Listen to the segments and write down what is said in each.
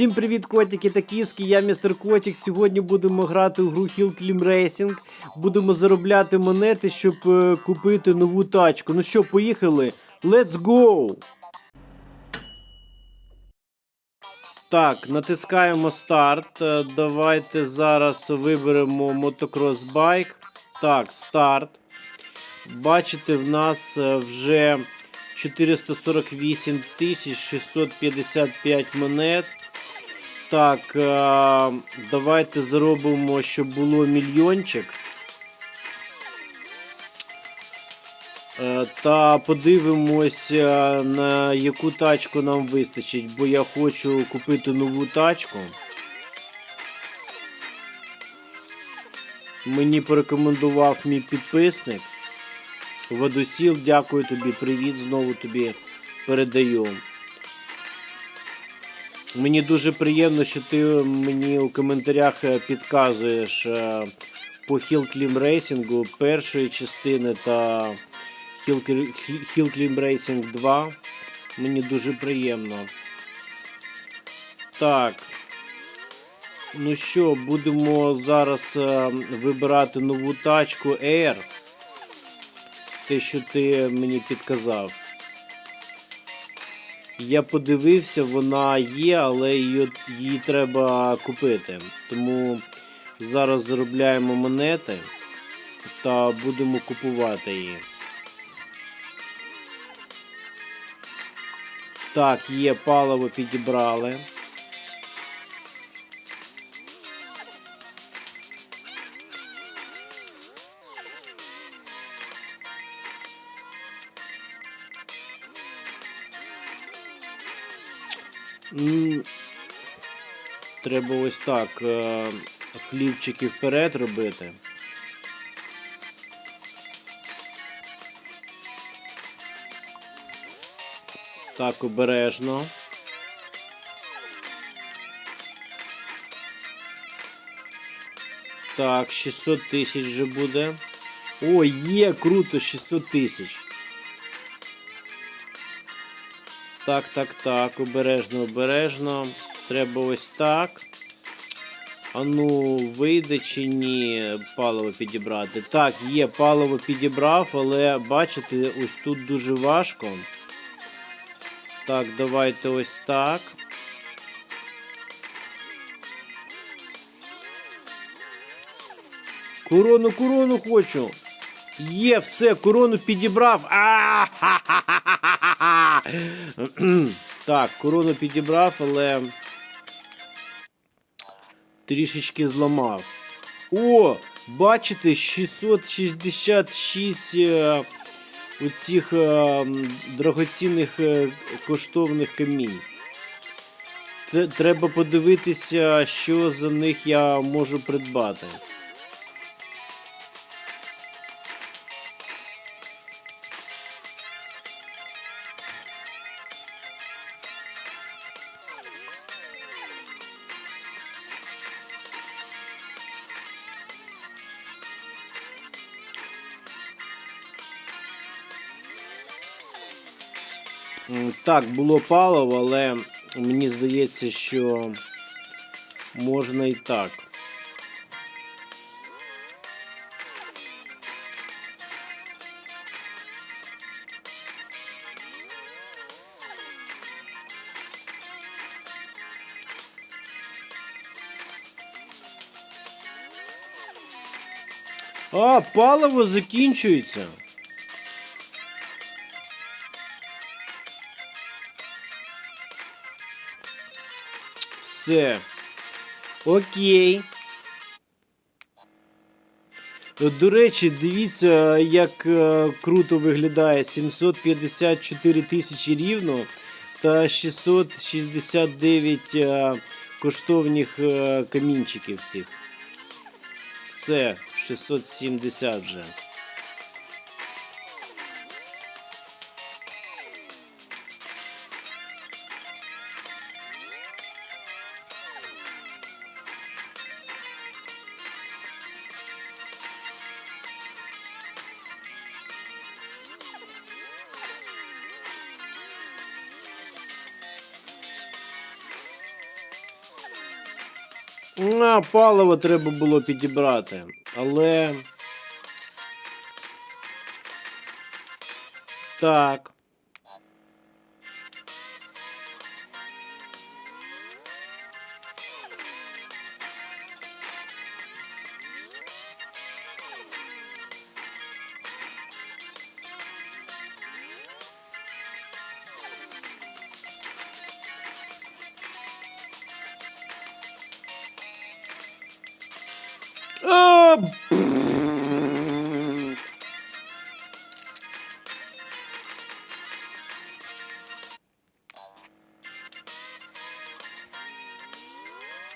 Всім привіт, котики та кіски. Я містер Котик. Сьогодні будемо грати в гру Hill Climb Racing. Будемо заробляти монети, щоб е, купити нову тачку. Ну що, поїхали? Let's go! Так, натискаємо старт. Е, Давайте зараз виберемо мотокрос байк. Так, старт. Бачите, в нас е, вже 448 655 монет. Так, е, давайте зробимо, щоб було мільйончик. Е, Та подивимось, е, на яку тачку нам вистачить, бо я хочу купити нову тачку. Мені порекомендував мій підписник. Водосіл, дякую тобі, привіт, знову тобі передаю. Мені дуже приємно, що ти мені у коментарях е, підказуєш е, по Hill Climb Racing першої частини та Hill Cl- Climb Racing 2. Мені дуже приємно. Так. Ну що, будемо зараз е, вибирати нову тачку Air. Те, що ти мені підказав. Я подивився, вона є, але її, її треба купити. Тому зараз заробляємо монети та будемо купувати її. Так, є паливо підібрали. Треба ось так е, вперед робити. Так, обережно. Так, 600 тисяч вже буде. О, є, круто, 600 тисяч. Так, так, так, обережно, обережно. Треба ось так. А ну, вийде чи ні паливо підібрати. Так, є, паливо підібрав, але бачите, ось тут дуже важко. Так, давайте ось так. Корону, корону хочу. Є, все, корону підібрав. а ха Так, корону підібрав, але трішечки зламав. О, бачите, 666 е, оцих е, драгоцінних е, коштовних камінь. Треба подивитися, що за них я можу придбати. Так, було паливо, але мені здається, що можна і так. А, паливо закінчується. Все. Окей. До речі, дивіться, як е, круто виглядає 754 тисячі рівно та 669 е, коштовних е, камінчиків цих. Все, 670 вже. Паливо треба було підібрати. Але. Так.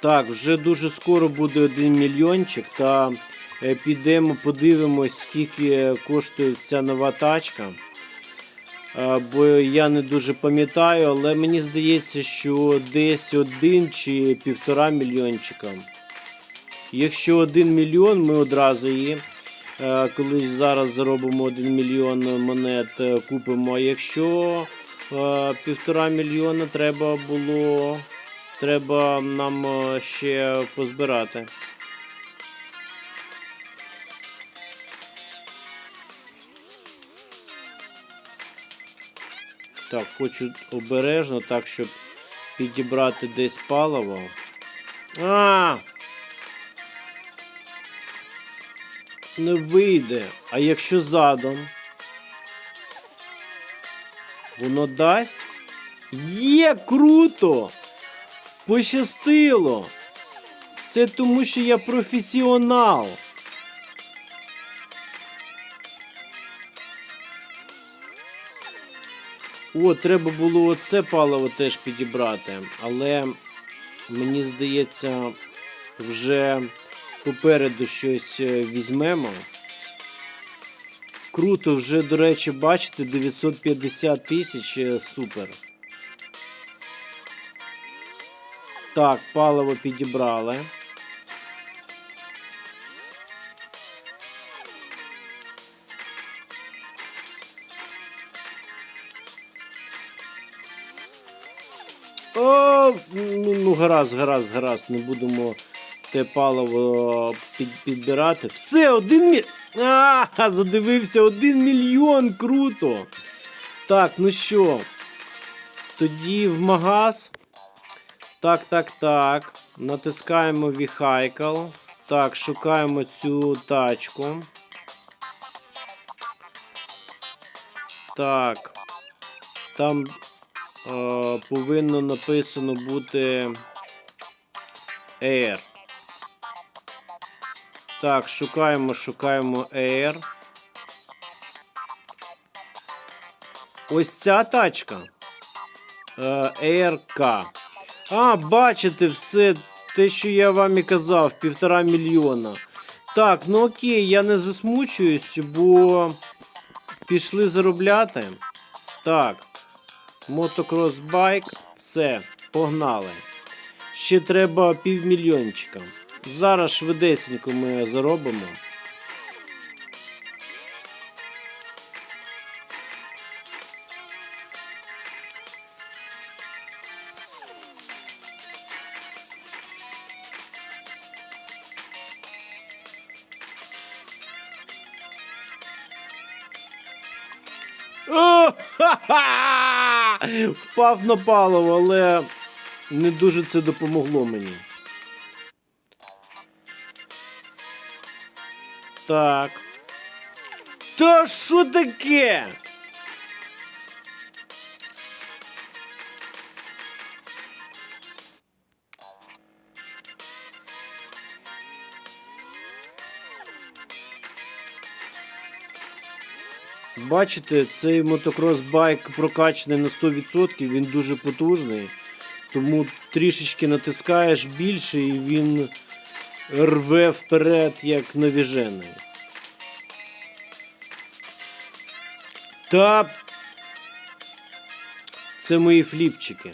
Так, вже дуже скоро буде один мільйончик, та е, підемо подивимось, скільки коштує ця нова тачка. Бо я не дуже пам'ятаю, але мені здається, що десь один чи півтора мільйончика. Якщо 1 мільйон, ми одразу її е, колись зараз заробимо 1 мільйон монет, е, купимо. А якщо півтора мільйона треба було, треба нам е, ще позбирати. Так, хочу обережно, так, щоб підібрати десь паливо. А! Не вийде. А якщо задом? Воно дасть? Є круто! Пощастило! Це тому, що я професіонал. О, треба було оце паливо теж підібрати, але мені здається, вже попереду щось е, візьмемо. Круто, вже, до речі, бачите, 950 тисяч е, супер. Так, паливо підібрали. О, ну, ну гаразд, гаразд, гаразд. Не будемо те паливо під, підбирати. Все, один мі... А, задивився, один мільйон, круто. Так, ну що? Тоді в магаз. Так, так, так. Натискаємо Vehicle. Так, шукаємо цю тачку. Так. Там е, повинно написано бути Air. Так, шукаємо, шукаємо Air. Ось ця тачка. Е, ARK. А, бачите все те, що я вам і казав, півтора мільйона. Так, ну окей, я не засмучуюсь, бо пішли заробляти. Так. Мотокрос байк. Все, погнали. Ще треба півмільйончика. Зараз швидесенько ми заробимо. О, ха-ха! Впав на паливо, але не дуже це допомогло мені. Так. Та що таке? Бачите, цей мотокрос байк прокачаний на 100%, він дуже потужний. Тому трішечки натискаєш більше і він рве вперед, як навіжений. Та це мої фліпчики.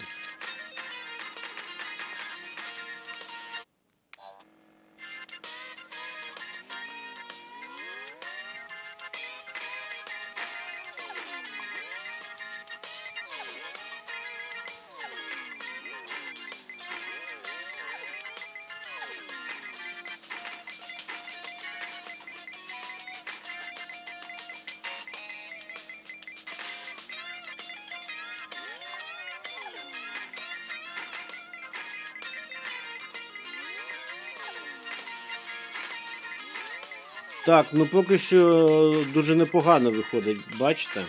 Так, ну поки що дуже непогано виходить, бачите?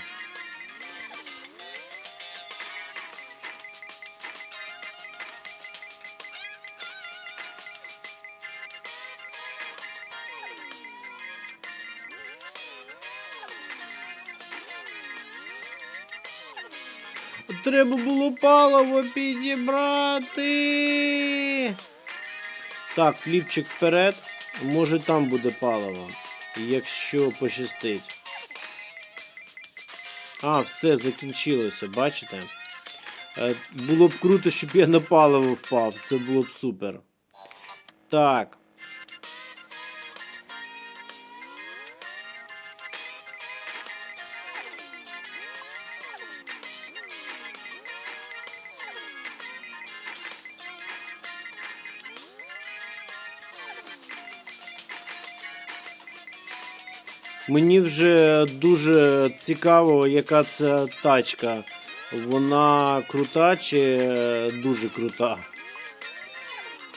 Треба було паливо підібрати. Так, фліпчик вперед. Може там буде паливо. Якщо пощастить. А, все, закінчилося, бачите? Е, було б круто, щоб я на паливо впав. Це було б супер. Так. Мені вже дуже цікаво, яка це тачка. Вона крута чи е, дуже крута.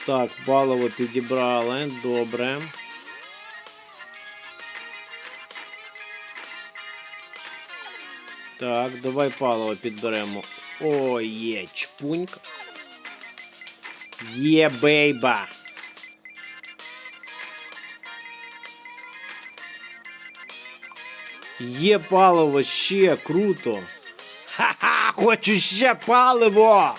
Так, паливо підібрали. Добре. Так, давай паливо підберемо. О, є, чпуньк. Є бейба. Є паливо ще круто. Ха-ха, хочу ще паливо.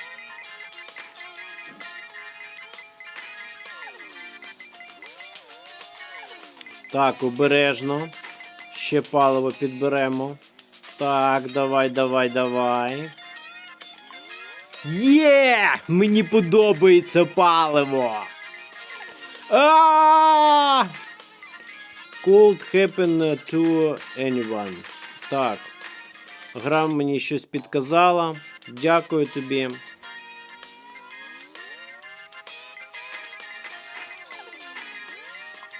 Так, обережно. Ще паливо підберемо. Так, давай, давай, давай. Є! Мені подобається паливо. А! Could happen to anyone. Так. Гра мені щось підказала. Дякую тобі.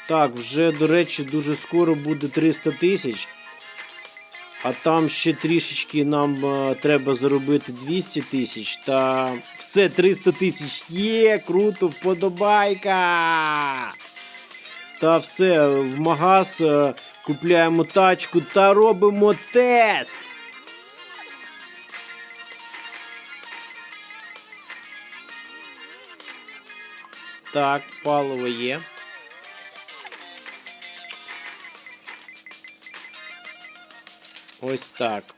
Так, вже, до речі, дуже скоро буде 300 тисяч. А там ще трішечки нам е, треба заробити 200 тисяч. Та все, 300 тисяч є, круто, вподобайка. Та все, в магаз е, купляємо тачку та робимо тест. Так, паливо є. Ось так.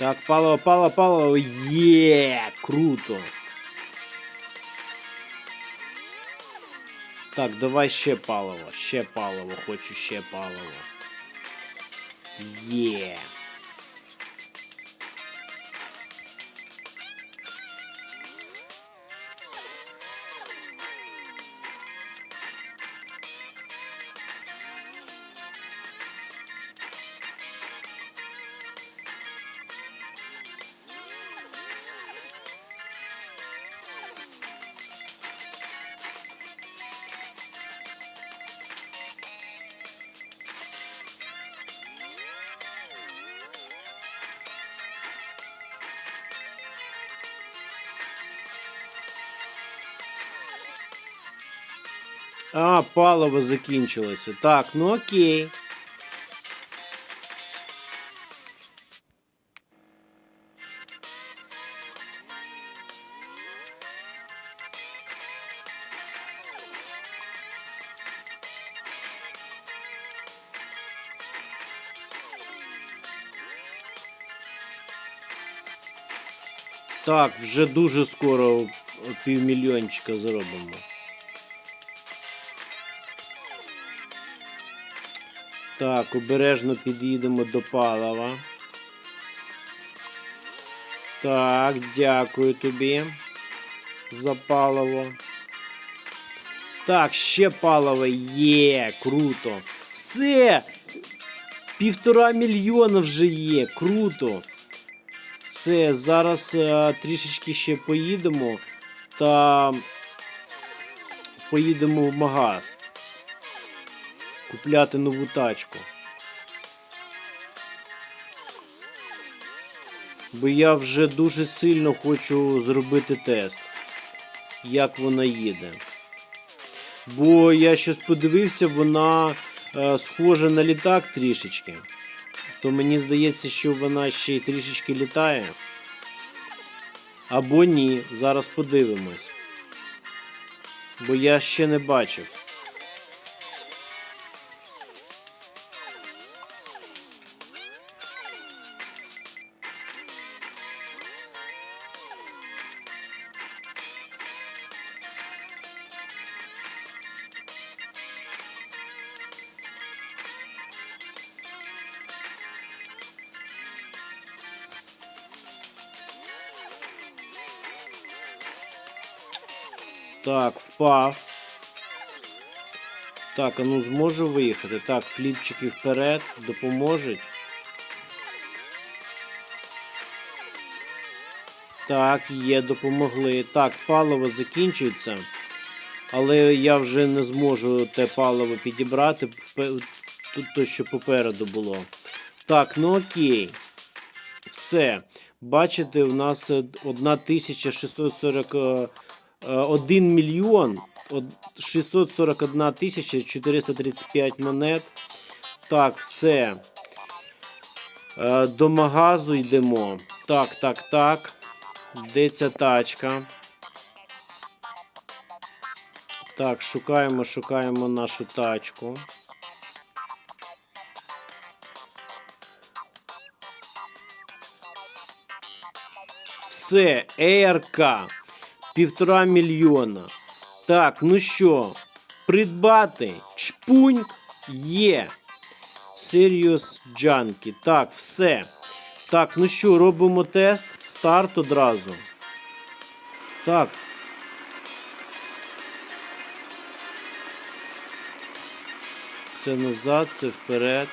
Так, паливо, паливо, паливо. Є, круто. Так, давай ще паливо, ще паливо, хочу ще паливо. Є. А, паливо закінчилося. Так, ну окей. Так, вже дуже скоро півмільйончика заробимо. Так, обережно під'їдемо до палива. Так, дякую тобі за паливо. Так, ще паливо є, круто. Все! Півтора мільйона вже є. Круто. Все, зараз е, трішечки ще поїдемо та поїдемо в магаз. Купляти нову тачку. Бо я вже дуже сильно хочу зробити тест, як вона їде. Бо я щось подивився, вона е, схожа на літак трішечки. То мені здається, що вона ще й трішечки літає. Або ні. Зараз подивимось. Бо я ще не бачив. Впав. Так, а ну зможу виїхати. Так, фліпчики вперед, допоможуть. Так, є, допомогли. Так, паливо закінчується. Але я вже не зможу те паливо підібрати. Тут то, що попереду було. Так, ну окей. Все. Бачите, у нас е, 1640. Е, 1 мільйон 641 тисяча 435 монет. Так, все. Е, До магазу йдемо. Так, так, так. Де ця тачка? Так, шукаємо, шукаємо нашу тачку. Все, ЕРК. Півтора мільйона. Так, ну що, придбати чпунь є. Serious Junkie. Так, все. Так, ну що, робимо тест. Старт одразу. Так. Це назад, це вперед.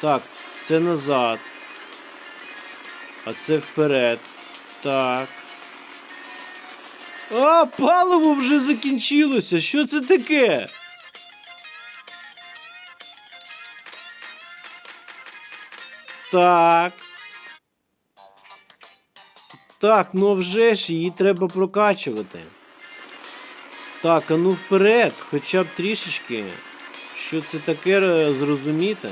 Так, це назад. А це вперед. Так. А, паливо вже закінчилося. Що це таке? Так. Так, ну вже ж її треба прокачувати. Так, а ну вперед, хоча б трішечки. Що це таке е, зрозуміти?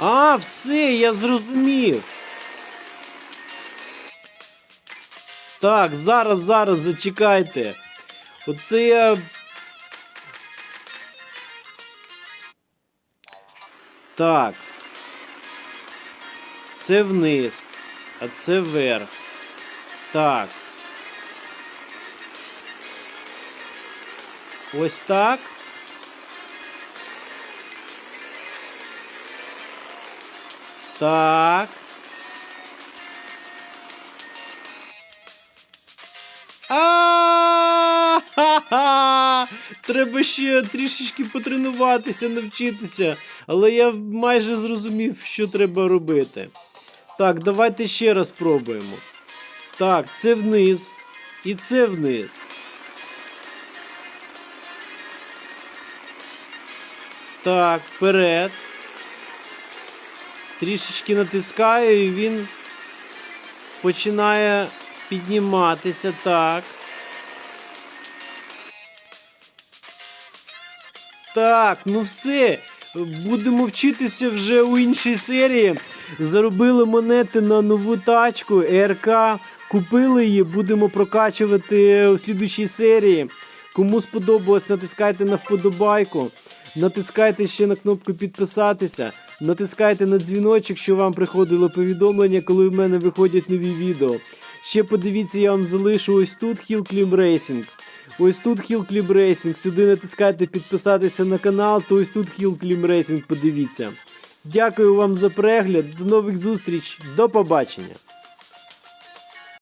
А, все, я зрозумів. Так, зараз, зараз зачекайте. Оце я. Так. Це вниз, а це вверх. Так. Ось так. Так. А-ха-ха! Треба ще трішечки потренуватися, навчитися. Але я майже зрозумів, що треба робити. Так, давайте ще раз спробуємо. Так, це вниз. І це вниз. Так, вперед. Трішечки натискаю, і він починає підніматися. Так. Так, ну все. Будемо вчитися вже у іншій серії. Заробили монети на нову тачку РК. Купили її, будемо прокачувати у слідучій серії. Кому сподобалось, натискайте на вподобайку. Натискайте ще на кнопку підписатися. Натискайте на дзвіночок, щоб вам приходило повідомлення, коли в мене виходять нові відео. Ще подивіться, я вам залишу ось тут Hill Climb Racing. Ось тут Hill Climb Racing. Сюди натискайте підписатися на канал, то ось тут Hill Climb Racing, подивіться. Дякую вам за перегляд. До нових зустріч. До побачення.